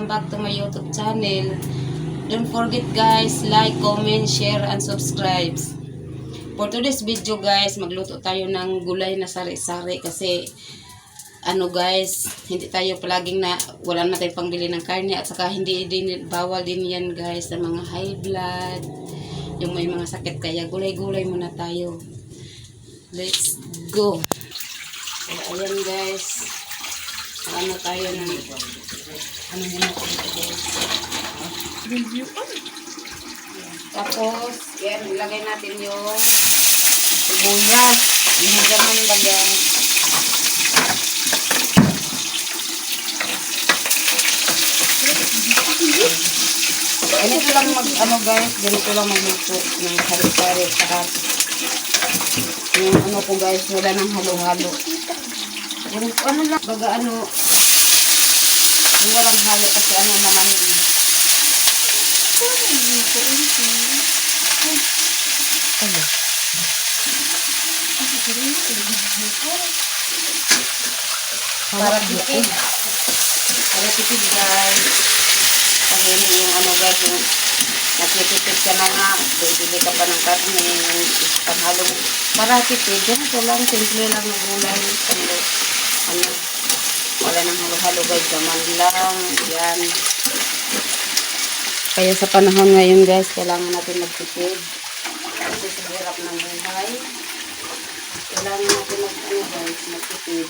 welcome back to my YouTube channel. Don't forget guys, like, comment, share, and subscribe. For today's video guys, magluto tayo ng gulay na sari-sari kasi ano guys, hindi tayo palaging na wala na tayong pangbili ng karne at saka hindi din bawal din yan guys sa mga high blood, yung may mga sakit kaya gulay-gulay muna tayo. Let's go. So, ayan guys. Ano tayo ng ano muna tayo guys. Tapos, yan, ilagay natin yung sibuyas. Hindi naman bagang Ganito lang mag, ano guys, ganito lang magluto ng sari-sari saka yung ano ko guys, wala nang halo-halo. Ganito, ano lang, baga ano, yung walang halo kasi ano naman yun. Ano? Para tipid. Para tipid guys. Kasi yung ano guys, yung nagtitipid ka na nga, bibili ka pa ng karne, yung panghalo. Para tipid, ganito lang, simple lang na gulay. Ano, ano, wala nang halo-halo guys, gaman lang, yan. Kaya sa panahon ngayon guys, kailangan natin magtipid. Kasi sa hirap ng buhay, kailangan natin mag, ano guys, magtipid.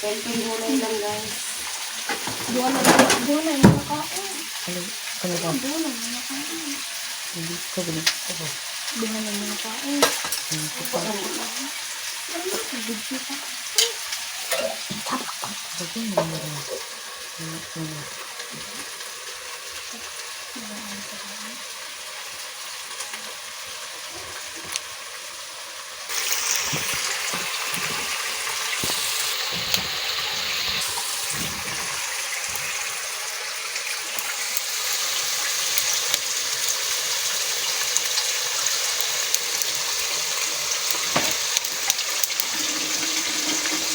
Simple gulay lang guys. Buwan na buwan na yung nakain. Ano, ano ba? Buwan na yung nakain. Hindi ko bilis ko. Buwan na yung nakain. Hindi ko pa. Video pa. Sabi mo rin.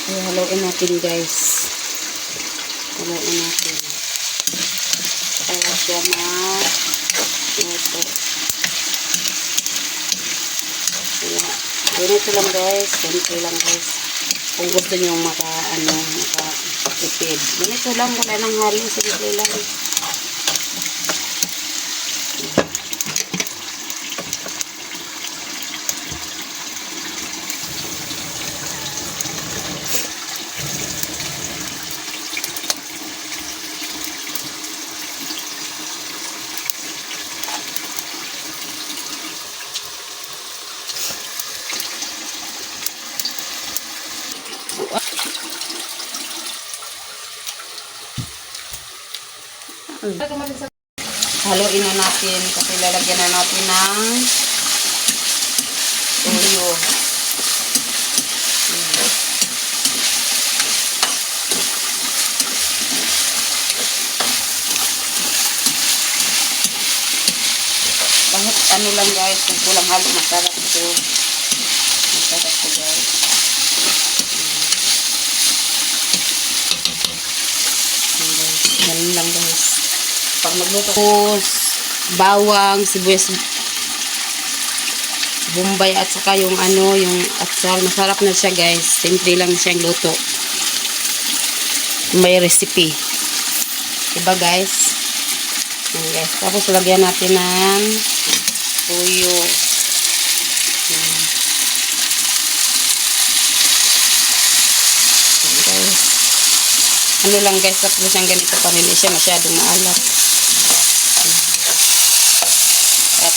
Ay, haluin natin guys. Haluin natin. Kaya siya na ito. Kaya, ganito lang guys. Ganito lang guys. Kung gusto nyo maka, ano, maka tipid. Ganito lang, wala nang halo. Simple lang. Haluin na natin kasi lalagyan na natin ng tuyo. Ayan. Kahit ano lang guys, kung kulang halo, masarap ito. Masarap ito guys. Guys, ganun lang guys. Pag magluto ko, bawang, sibuyas, bombay at saka yung ano, yung atsal. Masarap na siya guys. Simple lang siyang luto. May recipe. Diba guys? Ayan guys. Tapos lagyan natin ng tuyo. Guys. Ano lang guys, tapos siyang ganito pa rin. Siya masyadong maalat.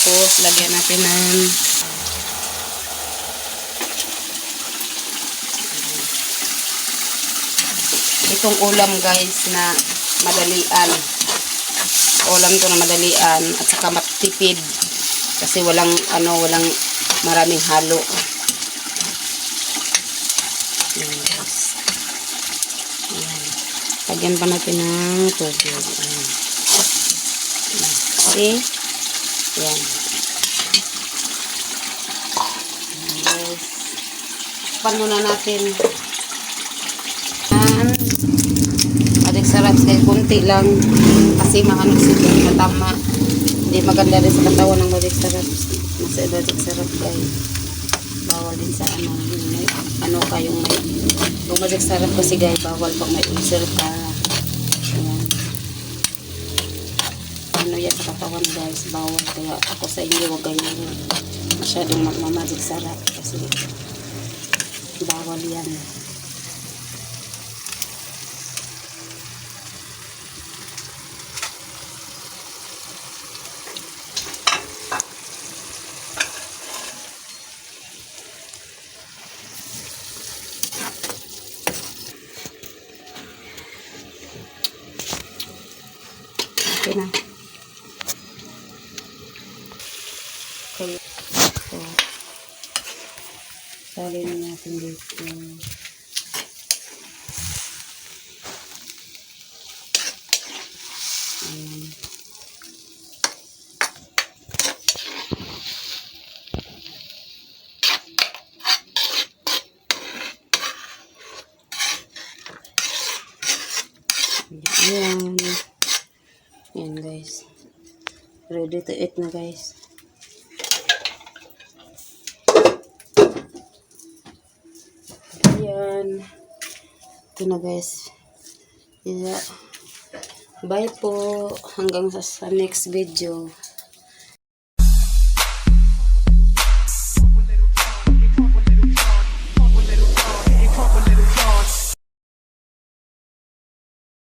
Tapos, lagyan natin ng itong ulam guys na madalian. Ulam to na madalian at saka matipid kasi walang ano, walang maraming halo. Ayan. Lagyan pa natin ng tubig. See? Yan. Yes. Pan muna natin. Yan. Sarap kay kunti lang kasi maano sila matama. Hindi maganda rin sa katawan ng balik sarap. Nasa balik sarap guys. Bawal din sa ano, may, ano kayong may yung balik sarap kasi guys bawal pag may ulcer ka. Ayan. Ano yan sa katawan guys, bawal. Kaya ako sa inyo huwag ganyan masyadong magmamagic sarap kasi bawal yan. Okay na. Okay. So, salin natin dito. Ayan. Ayan guys. Ready to eat na guys. Ayan. Ito na guys. Yeah. Bye po. Hanggang sa, sa next video.